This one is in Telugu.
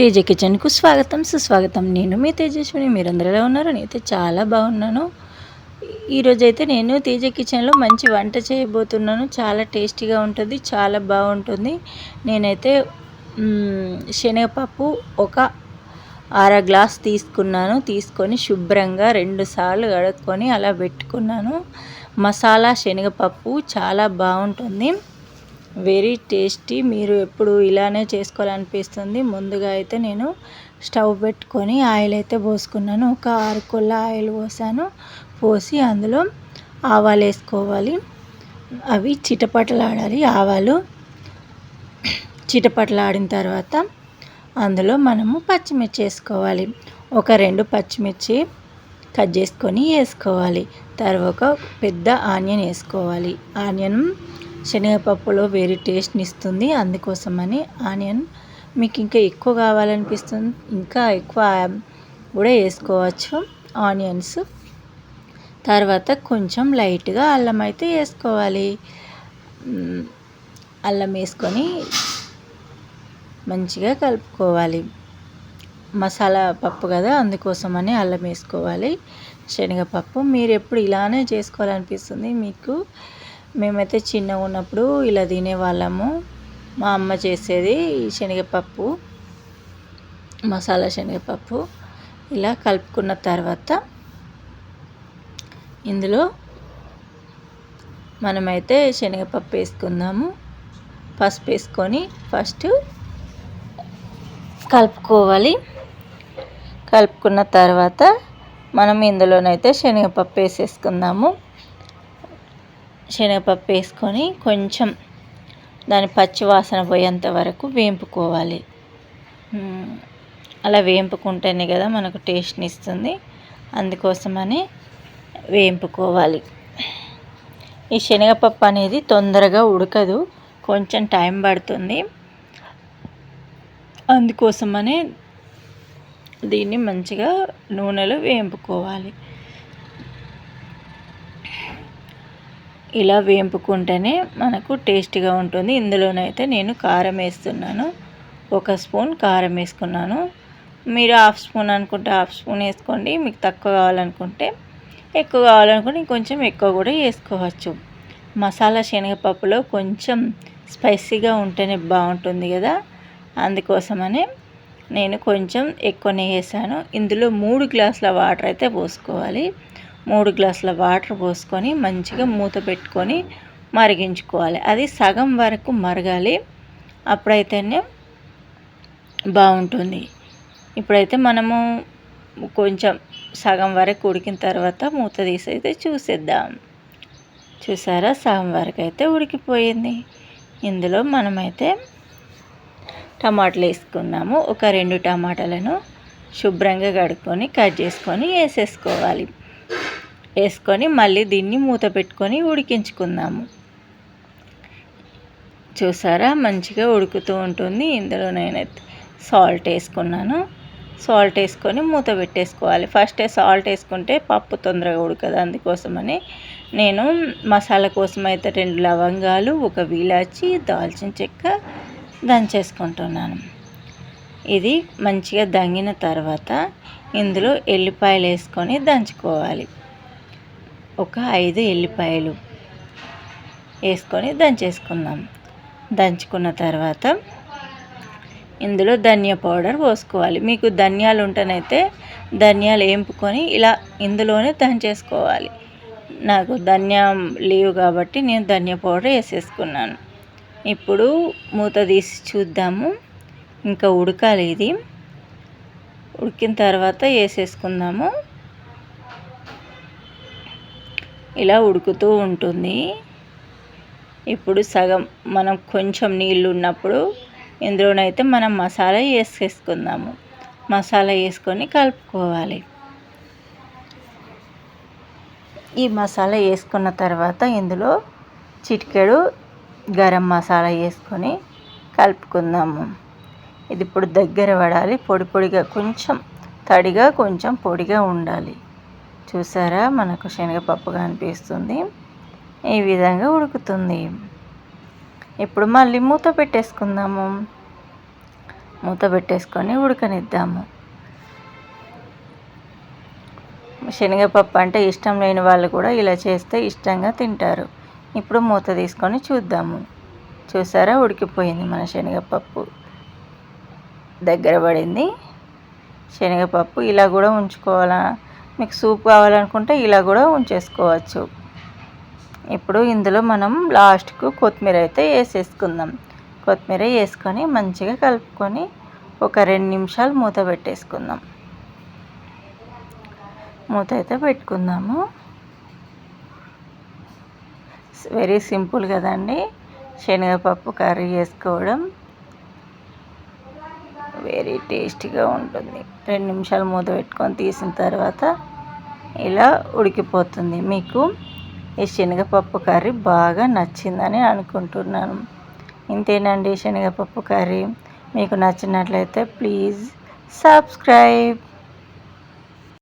తేజ కిచెన్కు స్వాగతం సుస్వాగతం. నేను మీ తేజస్విని. మీరందరూ ఎలా ఉన్నారు? నేనైతే చాలా బాగున్నాను. ఈరోజు అయితే నేను తేజ కిచెన్లో మంచి వంట చేయబోతున్నాను. చాలా టేస్టీగా ఉంటుంది చాలా బాగుంటుంది. నేనైతే శనగపప్పు ఒక అర గ్లాస్ తీసుకున్నాను. తీసుకొని శుభ్రంగా రెండు సార్లు కడుక్కొని అలా పెట్టుకున్నాను. మసాలా శనగపప్పు చాలా బాగుంటుంది. Very tasty. మీరు ఎప్పుడు ఇలానే చేసుకోవాలనిపిస్తుంది. ముందుగా అయితే నేను స్టవ్ పెట్టుకొని ఆయిల్ అయితే పోసుకున్నాను. ఒక ఆరు కొల్ల ఆయిల్ పోసాను. పోసి అందులో ఆవాలు వేసుకోవాలి. అవి చిటపటలాడాలి. ఆవాలు చిటపటలాడిన తర్వాత అందులో మనము పచ్చిమిర్చి వేసుకోవాలి. ఒక రెండు పచ్చిమిర్చి కట్ చేసుకొని వేసుకోవాలి. తర్వాత పెద్ద ఆనియన్ వేసుకోవాలి. ఆనియన్ శనగపప్పులో వేరే టేస్ట్ని ఇస్తుంది. అందుకోసమని ఆనియన్ మీకు ఇంకా ఎక్కువ కావాలనిపిస్తుంది. ఇంకా ఎక్కువ కూడా వేసుకోవచ్చు. ఆనియన్స్. తర్వాత కొంచెం లైట్గా అల్లం అయితే వేసుకోవాలి. అల్లం వేసుకొని మంచిగా కలుపుకోవాలి. మసాలా పప్పు కదా అందుకోసమని అల్లం వేసుకోవాలి. శనగపప్పు మీరు ఎప్పుడు ఇలానే చేసుకోవాలనిపిస్తుంది మీకు. మేమైతే చిన్నగా ఉన్నప్పుడు ఇలా తినేవాళ్ళము. మా అమ్మ చేసేది శనగపప్పు మసాలా శనగపప్పు ఇలా కలుపుకున్న తర్వాత ఇందులో మనమైతే శనగపప్పు వేసుకుందాము. పసుపు వేసుకొని ఫస్ట్ కలుపుకోవాలి. కలుపుకున్న తర్వాత మనం ఇందులోనైతే శనగపప్పు వేసేసుకుందాము. శనగపప్పు వేసుకొని కొంచెం దాని పచ్చివాసన పోయేంత వరకు వేంపుకోవాలి. అలా వేంపుకుంటేనే కదా మనకు టేస్ట్ని ఇస్తుంది. అందుకోసమని వేంపుకోవాలి. ఈ శనగపప్పు అనేది తొందరగా ఉడకదు. కొంచెం టైం పడుతుంది. అందుకోసమనే దీన్ని మంచిగా నూనెలో వేంపుకోవాలి. ఇలా వేంపుకుంటేనే మనకు టేస్టీగా ఉంటుంది. ఇందులోనైతే నేను కారం వేస్తున్నాను. ఒక స్పూన్ కారం వేసుకున్నాను. మీరు హాఫ్ స్పూన్ అనుకుంటే హాఫ్ స్పూన్ వేసుకోండి. మీకు తక్కువ కావాలనుకుంటే ఎక్కువ కావాలనుకుంటే ఇంకొంచెం ఎక్కువ కూడా వేసుకోవచ్చు. మసాలా శనగపప్పులో కొంచెం స్పైసీగా ఉంటేనే బాగుంటుంది కదా. అందుకోసమనే నేను కొంచెం ఎక్కువనే వేసాను. ఇందులో మూడు గ్లాసుల వాటర్ అయితే పోసుకోవాలి. మూడు గ్లాసుల వాటర్ పోసుకొని మంచిగా మూత పెట్టుకొని మరిగించుకోవాలి. అది సగం వరకు మరగాలి. అప్పుడైతేనే బాగుంటుంది. ఇప్పుడైతే మనము కొంచెం సగం వరకు ఉడికిన తర్వాత మూత తీసి అయితే చూసేద్దాం. చూసారా? సగం వరకు అయితే ఉడికిపోయింది. ఇందులో మనమైతే టమాటాలు వేసుకున్నాము. ఒక రెండు టమాటాలను శుభ్రంగా కడుక్కొని కట్ చేసుకొని వేసేసుకోవాలి. వేసుకొని మళ్ళీ దీన్ని మూత పెట్టుకొని ఉడికించుకుందాము. చూసారా? మంచిగా ఉడుకుతూ ఉంటుంది. ఇందులో నేనైతే సాల్ట్ వేసుకున్నాను. సాల్ట్ వేసుకొని మూత పెట్టేసుకోవాలి. ఫస్టే సాల్ట్ వేసుకుంటే పప్పు తొందరగా ఉడకదు. అందుకోసమని నేను మసాలా కోసం అయితే రెండు లవంగాలు ఒక వీలాచి దాల్చిన చెక్క దంచేసుకుంటున్నాను. ఇది మంచిగా దంగిన తర్వాత ఇందులో ఎల్లిపాయలు వేసుకొని దంచుకోవాలి. ఒక ఐదు ఎల్లిపాయలు వేసుకొని దంచేసుకుందాం. దంచుకున్న తర్వాత ఇందులో ధనియా పౌడర్ పోసుకోవాలి. మీకు ధనియాలు ఉంటేనైతే ధనియాలు వేంపుకొని ఇలా ఇందులోనే దంచేసుకోవాలి. నాకు ధనియా లేవు కాబట్టి నేను ధనియా పౌడర్ వేసేసుకున్నాను. ఇప్పుడు మూత తీసి చూద్దాము. ఇంకా ఉడకాలి ఇది. ఉడికిన తర్వాత వేసేసుకుందాము. ఇలా ఉడుకుతూ ఉంటుంది. ఇప్పుడు సగం మనం కొంచెం నీళ్ళు ఉన్నప్పుడు ఇందులోనైతే మనం మసాలా వేసేసుకుందాము. మసాలా వేసుకొని కలుపుకోవాలి. ఈ మసాలా వేసుకున్న తర్వాత ఇందులో చిటికెడు గరం మసాలా వేసుకొని కలుపుకుందాము. ఇది ఇప్పుడు దగ్గర పడాలి. పొడి పొడిగా కొంచెం తడిగా కొంచెం పొడిగా ఉండాలి. చూసారా? మనకు శనగపప్పు కనిపిస్తుంది ఈ విధంగా ఉడుకుతుంది. ఇప్పుడు మళ్ళీ మూత పెట్టేసుకుందాము. మూత పెట్టేసుకొని ఉడకనిద్దాము. శనగపప్పు అంటే ఇష్టం లేని వాళ్ళు కూడా ఇలా చేస్తే ఇష్టంగా తింటారు. ఇప్పుడు మూత తీసుకొని చూద్దాము. చూసారా? ఉడికిపోయింది మన శనగపప్పు. దగ్గర పడింది. శనగపప్పు ఇలా కూడా ఉంచుకోవాలా? మీకు సూప్ కావాలనుకుంటే ఇలా కూడా ఉంచేసుకోవచ్చు. ఇప్పుడు ఇందులో మనం లాస్ట్కు కొత్తిమీర అయితే వేసేసుకుందాం. కొత్తిమీర వేసుకొని మంచిగా కలుపుకొని ఒక రెండు నిమిషాలు మూత పెట్టేసుకుందాం. మూత అయితే పెట్టుకుందాము. వెరీ సింపుల్ కదండి. శనగపప్పు కర్రీ చేసుకోవడం. వెరీ టేస్టీగా ఉంటుంది. రెండు నిమిషాలు మూత పెట్టుకొని తీసిన తర్వాత ఇలా ఉడికిపోతుంది. మీకు ఈ శనగపప్పు కర్రీ బాగా నచ్చిందని అనుకుంటున్నాను. ఇంతేనండి శనగపప్పు కర్రీ. మీకు నచ్చినట్లయితే ప్లీజ్ సబ్స్క్రైబ్.